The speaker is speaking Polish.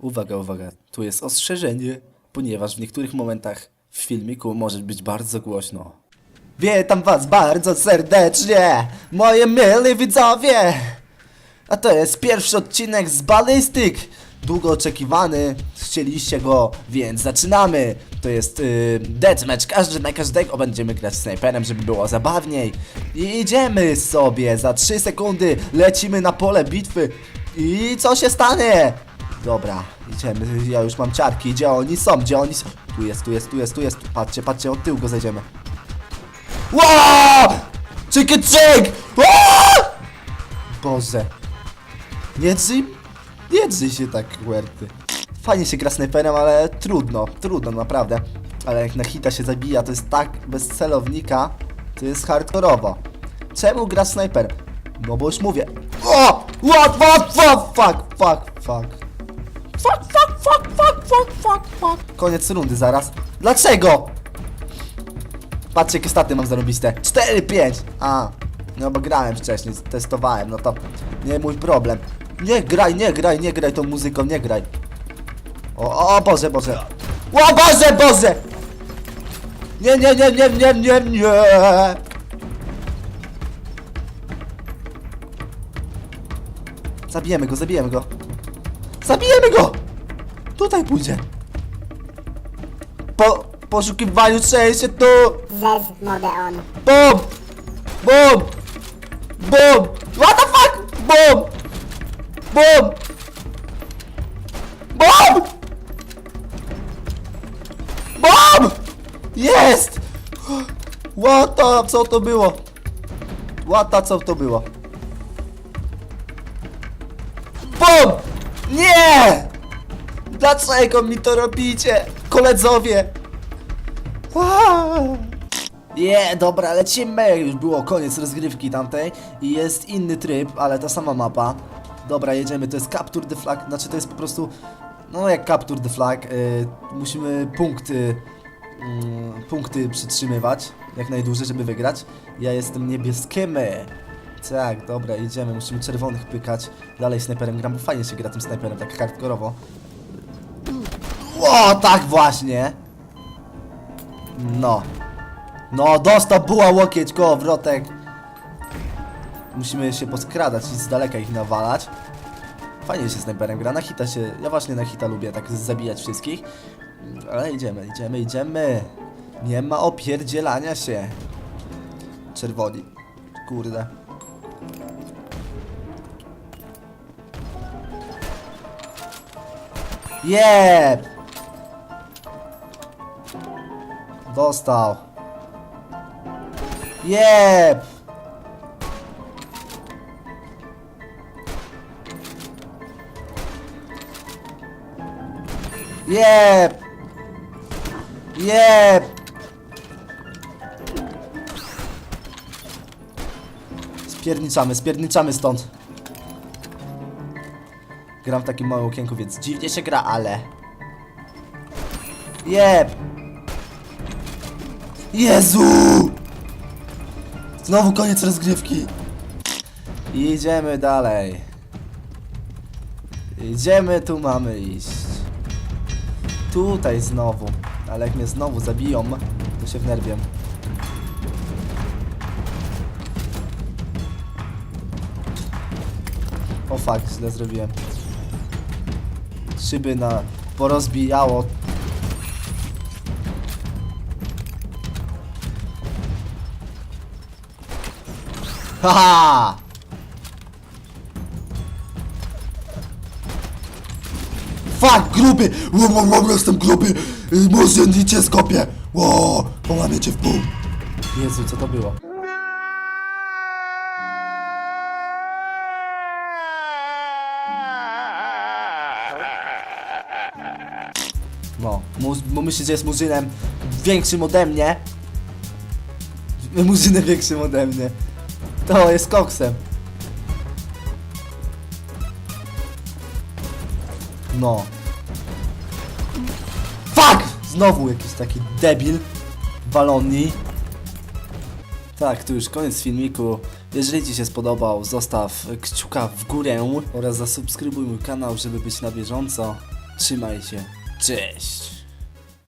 Uwaga, uwaga, tu jest ostrzeżenie, ponieważ w niektórych momentach w filmiku może być bardzo głośno. Witam was bardzo serdecznie, moje mili widzowie! A to jest pierwszy odcinek z Ballistic! Długo oczekiwany, chcieliście go, więc zaczynamy! To jest yy, deathmatch, każdy na każdego będziemy grać snajperem, żeby było zabawniej. I idziemy sobie, za 3 sekundy lecimy na pole bitwy i co się stanie? Dobra, idziemy, ja już mam ciarki, gdzie oni są, gdzie oni są? Tu jest, tu jest, tu jest, tu jest, patrzcie, patrzcie, od tyłu go zejdziemy. Wow! Chicken chick! Wow! Boże. Nie drzyj, nie drzyj się tak, Huerty. Fajnie się gra snajperem, ale trudno, trudno naprawdę. Ale jak na hita się zabija, to jest tak bez celownika, to jest hardkorowo. Czemu gra snajper? No bo już mówię. O! What, what, fuck, fuck, fuck, fuck. Fuck, fuck, fuck, fuck, fuck, fuck, fuck. Koniec rundy zaraz. Dlaczego? Patrzcie, jakie staty mam zarobiste. 4-5. A, no bo grałem wcześniej, testowałem, no to nie mój problem. Nie graj, nie graj, nie graj tą muzyką, nie graj. O, o Boże, Boże. O Boże, Boże! Nie, nie, nie, nie, nie, nie, nie. Zabijemy go, zabijemy go. Zabijemy go! Tutaj pójdzie. Po poszukiwaniu szczęścia tu! Zez mode on. Boom! Boom! Boom! What the fuck? Boom! Boom! Boom! Boom! Jest! The, co to było? The, co to było? Boom! Nie! Dlaczego mi to robicie? Koledzowie! Je, dobra, lecimy! Już było koniec rozgrywki tamtej i jest inny tryb, ale ta sama mapa. Dobra, jedziemy, to jest Capture the Flag, znaczy to jest po prostu, no jak Capture the Flag, y, musimy punkty, mm, punkty przytrzymywać jak najdłużej, żeby wygrać. Ja jestem niebieskim. Tak, dobra, jedziemy, musimy czerwonych pykać. Dalej snajperem gram, bo fajnie się gra tym snajperem, tak hardkorowo. O, tak właśnie! No. No, dostał buła łokieć, kołowrotek. Musimy się poskradać i z daleka ich nawalać. Fajnie się snajperem gra, na hita się... Ja właśnie na hita lubię tak zabijać wszystkich. Ale idziemy, idziemy, idziemy. Nie ma opierdzielania się. Czerwoni. Kurde. Jeb! Dostał. Jeb! Jeb! Jeb! Spierniczamy, spierniczamy stąd. Gram w takim małym okienku, więc dziwnie się gra, ale... Jeb! Jezu! Znowu koniec rozgrywki. Idziemy dalej. Idziemy, tu mamy iść. Tutaj znowu. Ale jak mnie znowu zabiją, to się wnerwię. O fuck, źle zrobiłem. Szyby na... porozbijało. Haha! Fuck, gruby! Łom, jestem gruby! Y, Może cię skopię! Ło, połamię cię w pół! Jezu, co to było? No, mu myśli, że jest murzynem większym ode mnie. Murzynem większym ode mnie. To jest koksem. No. Fuck! Znowu jakiś taki debil. Baloni. Tak, tu już koniec filmiku. Jeżeli Ci się spodobał, zostaw kciuka w górę oraz zasubskrybuj mój kanał, żeby być na bieżąco. Trzymaj się. Cześć.